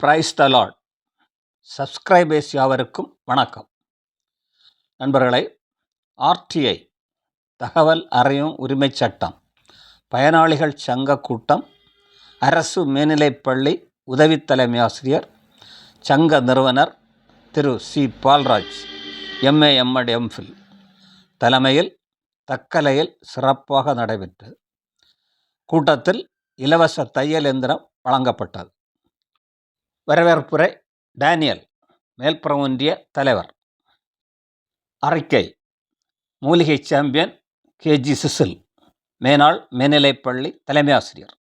Price தலாட் subscribers யாவருக்கும் வணக்கம். நண்பர்களே ஆர்டிஐ தகவல் அறியும் உரிமைச் சட்டம் பயனாளிகள் சங்க கூட்டம் அரசு மேல்நிலைப்பள்ளி உதவி தலைமை ஆசிரியர் சங்க நிறுவனர் திரு C. Paulraj MA MEd MPhil. தலைமையில் தக்கலையில் சிறப்பாக நடைபெற்றது. கூட்டத்தில் இலவச தையல் எந்திரம் வழங்கப்பட்டது. வரவேற்புரை டேனியல் மேல்புறம் ஒன்றிய தலைவர். அறிக்கை மூலிகை சாம்பியன் கேஜி சிசில் மேனாள் மேல்நிலைப்பள்ளி தலைமை ஆசிரியர்.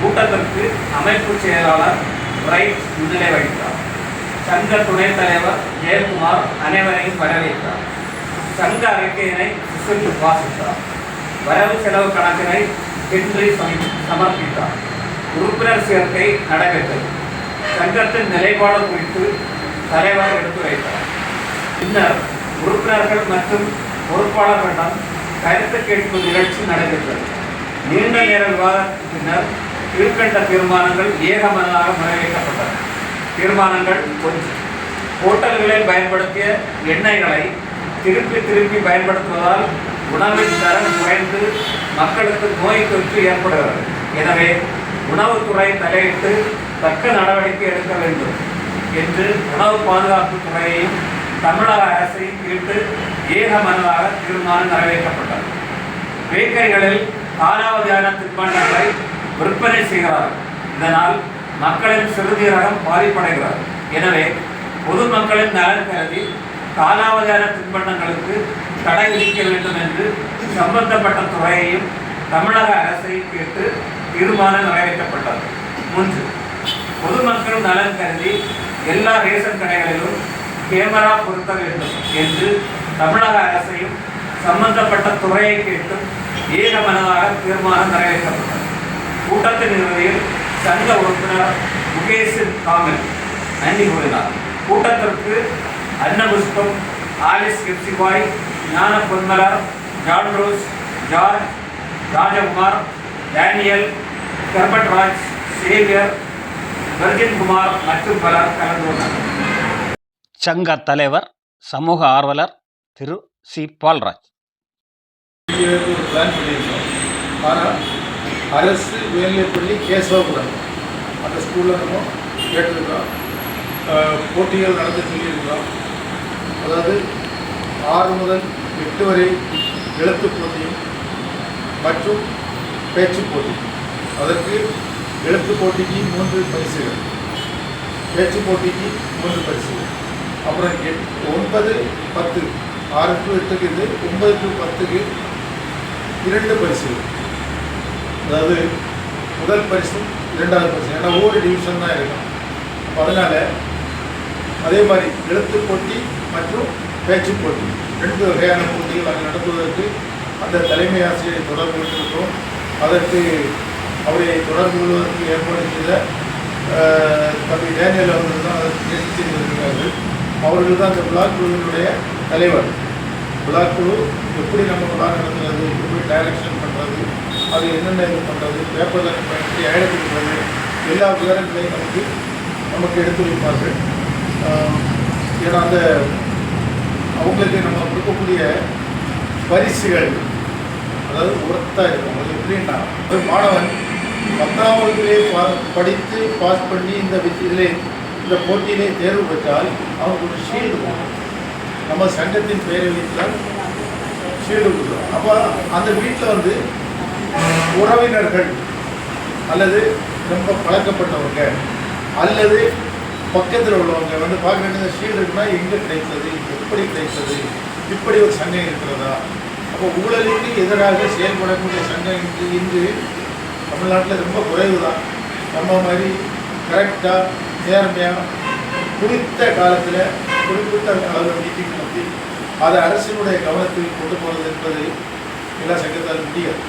கூட்டத்திற்கு அமைப்பு செயலாளர் பிரைட் முன்னிலை வகித்தார். சங்க துணைத் தலைவர் ஜெயக்குமார் அனைவரையும் வரவேற்றார். சங்க அறிக்கையினை சிசில் வாசித்தார். வரவு செலவு கணக்கினை ஹென்றி சமர்ப்பித்தார். உறுப்பினர் சேர்க்கை நடைபெற்றது சங்கத்தின் நிலைப்பாடு குறித்து தலைவர் எடுத்துரைத்தார் பின்னர் உறுப்பினர்கள் மற்றும் பொறுப்பாளர்களிடம் கருத்து கேட்பு நிகழ்ச்சி நடைபெற்றது. நீண்ட நேர விவாதத்திற்கு பின்னர் கீழ்கண்ட தீர்மானங்கள் ஏகமனதாக நிறைவேற்றப்பட்டன தீர்மானங்கள் ஒன்று. ஹோட்டல்களில் பயன்படுத்திய எண்ணெய்களை திருப்பி திருப்பி பயன்படுத்துவதால் உணவின் தரம் குறைந்து மக்களுக்கு நோய் தொற்று ஏற்படுகிறது. எனவே உணவுத்துறை தலையிட்டு தக்க நடவடிக்கை எடுக்க வேண்டும் என்று உணவு பாதுகாப்பு துறையையும் தமிழக அரசையும் கேட்டு ஏகமனதாக தீர்மானம் நிறைவேற்றப்பட்டது. பேக்கரிகளில் காலாவதியான தின்பண்டங்களை விற்பனை செய்கிறார்கள். இதனால் மக்களின் சிறுநீரகம் பாதிப்படைகிறது. எனவே பொதுமக்களின் நலன் கருதி காலாவதியான தின்பண்டங்களுக்கு தடை விதிக்க வேண்டும் என்று சம்பந்தப்பட்ட துறையையும் தமிழக அரசையும் கேட்டு தீர்மானம் நிறைவேற்றப்பட்டது. மூன்று பொதுமக்களும் நலன் கருதி எல்லா ரேஷன் கடைகளிலும் கேமரா பொருத்த வேண்டும் என்று தமிழக அரசையும் சம்பந்தப்பட்ட துறையை கேட்டும் ஏகமனதாக தீர்மானம் நிறைவேற்றப்பட்டது. கூட்டத்தின் இறுதியில் சங்க உறுப்பினர் முகேஷ் காமில் நன்றி கூறினார். கூட்டத்திற்கு Annapushpam Alice Kepsibai Gnana Ponmalar John Rose George Rajakumar Daniel Karpatraj Xavier Virgin Kumar மற்றும் பலர் கலந்து கொண்டனர். சங்க தலைவர் சமூக ஆர்வலர் திரு சி. பால்ராஜ். ஒரு பிளான் ஆனால் அரசு மேல்நிலைப்பள்ளி கேசவபுரம் அந்த ஸ்கூலில் நம்ம கேட்டிருக்கிறோம். அஹ், போட்டிகள் நடத்த சொல்லியிருக்கிறோம். அதாவது ஆறு முதல் எட்டு வரை எழுத்துப் போட்டியும் மற்றும் பேச்சு போட்டி. அதற்கு எழுத்துப் போட்டிக்கு மூன்று பரிசுகள். பேச்சு போட்டிக்கு மூன்று பரிசுகள். அப்புறம் எட் ஒன்பது பத்து. ஆறு டு எட்டுக்கு இது ஒன்பது டு பத்துக்கு இரண்டு பரிசுகள். அதாவது முதல் பரிசும் இரண்டாவது பரிசு ஏன்னா ஒவ்வொரு டிவிஷன் தான் இருக்கும். அப்போ அதனால் அதே மாதிரி எழுத்து போட்டி மற்றும் பேச்சு போட்டி. ரெண்டு வகையான போட்டிகள் அங்கே நடத்துவதற்கு அந்த தலைமை ஆசிரியரை தொடர்பு கொண்டிருக்கிறோம். அதற்கு அவரை தொடர்பு கொள்வதற்கு ஏற்பாடு செய்த தம்பி டேனியல் அவர்கள் தான் முயற்சி செய்திருக்கிறார்கள். அவர்கள் தான் அந்த பிளாக் குழுவினுடைய தலைவர். பிளாக் குழு எப்படி நம்ம பிளாக் நடத்துறது எப்படி டைரக்ஷன் பண்ணுறது அது என்னென்ன இது பண்ணுறது பேப்பரில் எப்படி பண்ணுறது எல்லா விவரங்களையும் நமக்கு நமக்கு எடுத்து வைப்பார்கள். ஏன்னா அந்த அவங்களுக்கு நம்ம கொடுக்கக்கூடிய பரிசுகள் அதாவது உரத்தாக இருக்கும். அது எப்படின்னா ஒரு மாணவன் பத்தாம் வகுப்பிலே பா படித்து பாஸ் பண்ணி இந்த இதிலே இந்த போட்டியிலே தேர்வு பெற்றால் அவனுக்கு ஒரு ஷீல்டு கொடுக்கும். நம்ம சங்கத்தின் பெயரை வைத்தால் ஷீல்டு கொடுக்குறோம் அப்போ அந்த வீட்டில் வந்து உறவினர்கள் அல்லது ரொம்ப பழக்கப்பட்டவங்க அல்லது பக்கத்தில் உள்ளவங்க வந்து பார்க்க வேண்டிய ஷீல்டு இருக்குன்னா எங்கே கிடைத்தது எப்படி கிடைத்தது இப்படி ஒரு சங்கம் இருக்கிறதா? அப்போ ஊழலுக்கு எதிராக செயல்படக்கூடிய சங்கம் இன்று இன்று தமிழ்நாட்டில் ரொம்ப குறைவு தான் நம்ம மாதிரி கரெக்டாக நேர்மையாக குறித்த காலத்தில் குறிப்பிட்ட அளவு மீட்டிங் நடத்தி அதை அரசினுடைய கவனத்தில் கொண்டு போகிறது என்பது எல்லா சங்கத்தால் முடியாது.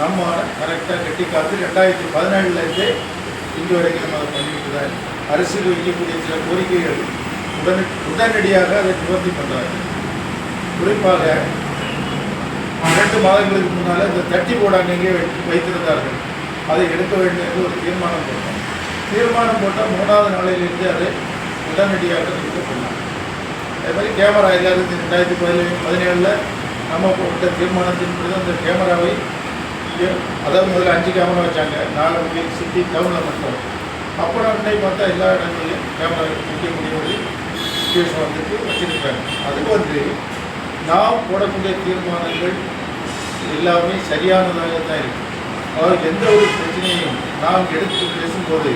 நம்ம கரெக்டாக கட்டி காத்து ரெண்டாயிரத்தி பதினேழுலேருந்தே இன்று வரைக்கும் நம்ம அதை பண்ணிக்கிட்டு தான் இருக்கோம். வைக்கக்கூடிய சில கோரிக்கைகள் உடனே உடனடியாக அதை நிவர்த்தி பண்ணுறாங்க குறிப்பாக இரண்டு மாதங்களுக்கு முன்னால் இந்த தட்டி போர்டு வைத்திருந்தார்கள்? அதை எடுக்க வேண்டும் என்று ஒரு தீர்மானம் போட்டோம். தீர்மானம் போட்டால் மூணாவது நாளிலிருந்து அதை உடனடியாக நிறுத்த பண்ணலாம் அதே மாதிரி கேமரா எல்லாரும் ரெண்டாயிரத்தி பதினேழு பதினேழில் நம்ம போட்ட தீர்மானத்தின்படி அந்த கேமராவை அதாவது முதல்ல அஞ்சு கேமரா வச்சாங்க. நாலு வகை சிட்டி டவுனில் மட்டும். அப்புறம் இன்னைக்கு பார்த்தா எல்லா இடங்களிலும் கேமரா வைக்கக்கூடிய ஒரு சுச்சுவேஷன் வந்துட்டு வச்சுருக்காங்க அது வந்து நாம் போடக்கூடிய தீர்மானங்கள் எல்லாமே சரியானதாக தான் இருக்குது அதாவது எந்த ஒரு பிரச்சனையும் நாம் எடுத்து பேசும்போது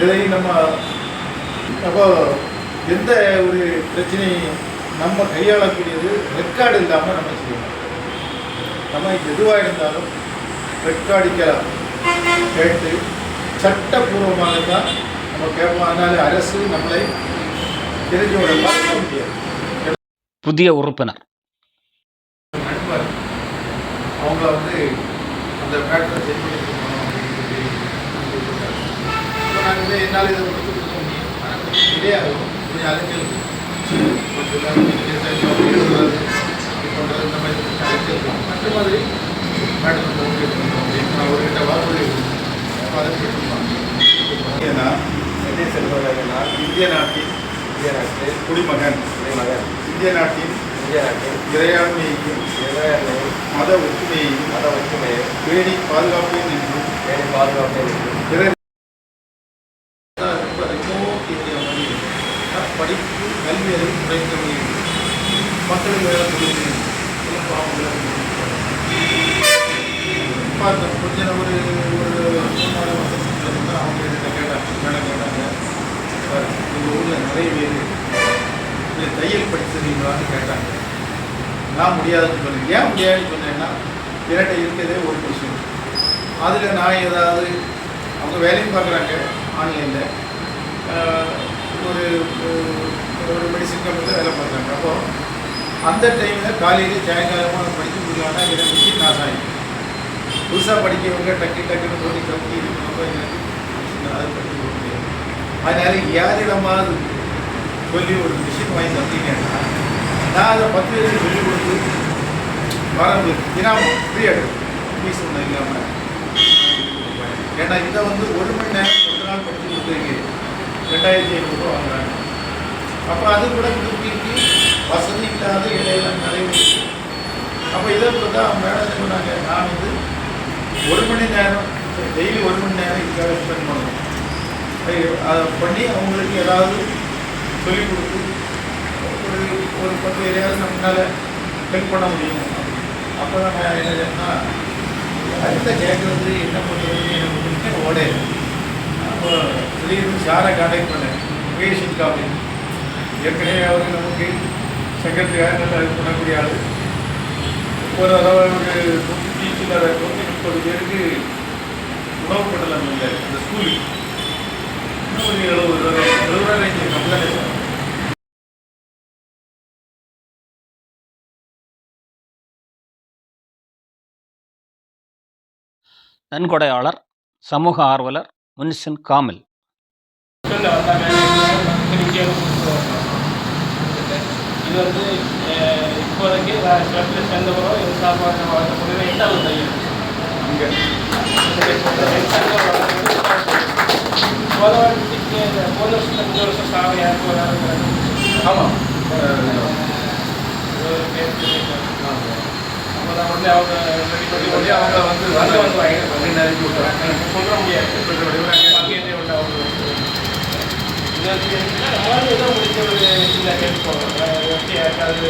இதை நம்ம அப்போ எந்த ஒரு பிரச்சனையும் நம்ம கையாளக்கூடியது ரெக்கார்டு இல்லாமல் நம்ம செய்யணும். நம்ம எதுவாக இருந்தாலும் ரெக்கார்டிக்கலாம் கேட்டு சட்டப்பூர்வமாக தான் நம்ம கேட்போம். அதனால அரசு நம்மளை தெரிஞ்சோட பார்க்க முடியாது. புதிய உறுப்பினர். அவங்கள வந்து அந்த பேட்டரை செக் பண்ணி கொடுக்கணும் அப்படின்னு சொல்லி சொல்லியிருக்காரு. அப்போ நாங்கள் என்னால் இதை கொடுத்து கொடுக்க முடியும். ஆனால் கொஞ்சம் டிலே கொஞ்சம் அலைச்சல் பண்ணுறது இந்த மாதிரி அலைச்சல் மற்ற மாதிரி போட்டு இருக்கணும் அப்படின்னு நான் அவர்கிட்ட வாக்குறுதி அதை கேட்டுருப்பாங்க இந்திய நாட்டின் இந்திய நாட்டில் குடிமகன் குடிமகன். இந்திய நாட்டின் இறையாண்மையையும் இறையாண்மை மத ஒற்றுமையையும் மத ஒற்றுமையை பேணி பாதுகாப்பேன் என்றும் பேணி பாதுகாப்பேன் என்று இறை படிப்பு கல்வி அறிவு குறைந்த மாதிரி மக்களுக்கு வேலை முடியும் பார்த்தோம் கொஞ்சம் ஒரு ஒரு மூணு நாலு வருஷத்துக்கு அவங்க கேட்டாங்க மேடம் கேட்டாங்க. சார் எங்கள் ஊரில் நிறைய பேர் இந்த முடியுங்களான்னு கேட்டாங்க. நான் முடியாதுன்னு சொன்னேன். ஏன் முடியாதுன்னு சொன்னேன்னா என்கிட்ட இருக்கிறதே ஒரு விஷயம் அதில் நான் ஏதாவது அவங்க வேலையும் பார்க்குறாங்க ஆன்லைனில். ஒரு ஒரு மெடிசன் கம்பெனியில் வேலை பார்க்குறாங்க. அப்போ அந்த டைமில் காலையில் சாயங்காலமாக படிக்க முடியலன்னா எனக்கு மிஷின் நாசம் ஆகிடும் புதுசாக படிக்கிறவங்க டக்கு டக்குன்னு போட்டு கம்மி இருக்கணும் எனக்கு அது படிக்க முடியாது அதனால் யாரிடமாவது சொல்லி ஒரு மிஷின் வாங்கி தந்தீங்கன்னா நான் அதை பத்து பேருக்கு சொல்லிக் கொடுத்து வரம்பு தினாமம் ஃப்ரீயாக ஃபீஸ் ஒன்றும் இல்லாமல் ஏன்னா இதை வந்து ஒரு மணி நேரம் ஒரு நாள் படித்து கொடுத்துருக்கு ரெண்டாயிரத்தி ஐநூறுரூவா வாங்குறாங்க. அப்போ அது கூட திருப்பிக்கு வசதி இல்லாத இடையில நிறைய அப்போ இதை பார்த்தா மேடம் சொன்னாங்க? நான் வந்து ஒரு மணி நேரம் டெய்லி ஒரு மணி நேரம் இதுக்காக ஸ்பெண்ட் பண்ணணும். அதை பண்ணி அவங்களுக்கு ஏதாவது சொல்லிக் கொடுத்து ஒரு ஒரு பத்து பேரையாவது நம்மளால ஹெல்ப் பண்ண முடியும். அப்போ தான் நான் என்ன சொன்னா அடுத்த கேட்குறது என்ன பண்ணுறது எனக்கு முடிஞ்ச ஓடே அப்போ திடீர்னு சாரை கான்டாக்ட் பண்ணேன்? முகேஷ் காப்பி ஏற்கனவே அவர் நமக்கு செக்ரட்டரியாக நல்லா இது பண்ணக்கூடிய ஆள். ஒரு அளவுக்கு ஒரு நூற்றி சில்லற நூற்றி முப்பது பேருக்கு உணவு பண்டலம் இல்லை. இந்த ஸ்கூலுக்கு இன்னும் ஒரு எழுபது நன்கொடையாளர் சமூக ஆர்வலர் முன்சின் காமில். இது வந்து இப்போதைக்கு என் சார்பாக இங்கே போன வருஷத்துக்கு போன வருஷத்துல வருஷம் யாருக்கும் ஆமாம் ஒரு பேர் சொல்லியிருக்காங்க. அப்போ நான் உடனே அவங்க ரெடி பண்ணி உடனே அவங்க வந்து வந்து வந்து சொல்ல முடியாது. ஒரு சின்ன எப்படி யாருக்காவது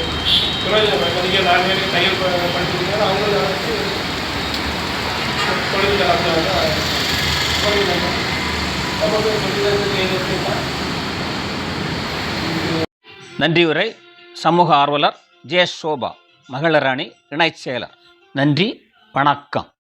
நாலு பேருக்கு தையல் அவங்கள வச்சு தொழில் நமக்கு இருக்குன்னா நன்றியுரை சமூக ஆர்வலர் ஜே சோபா மகளராணி இணைச் செயலர். நன்றி வணக்கம்.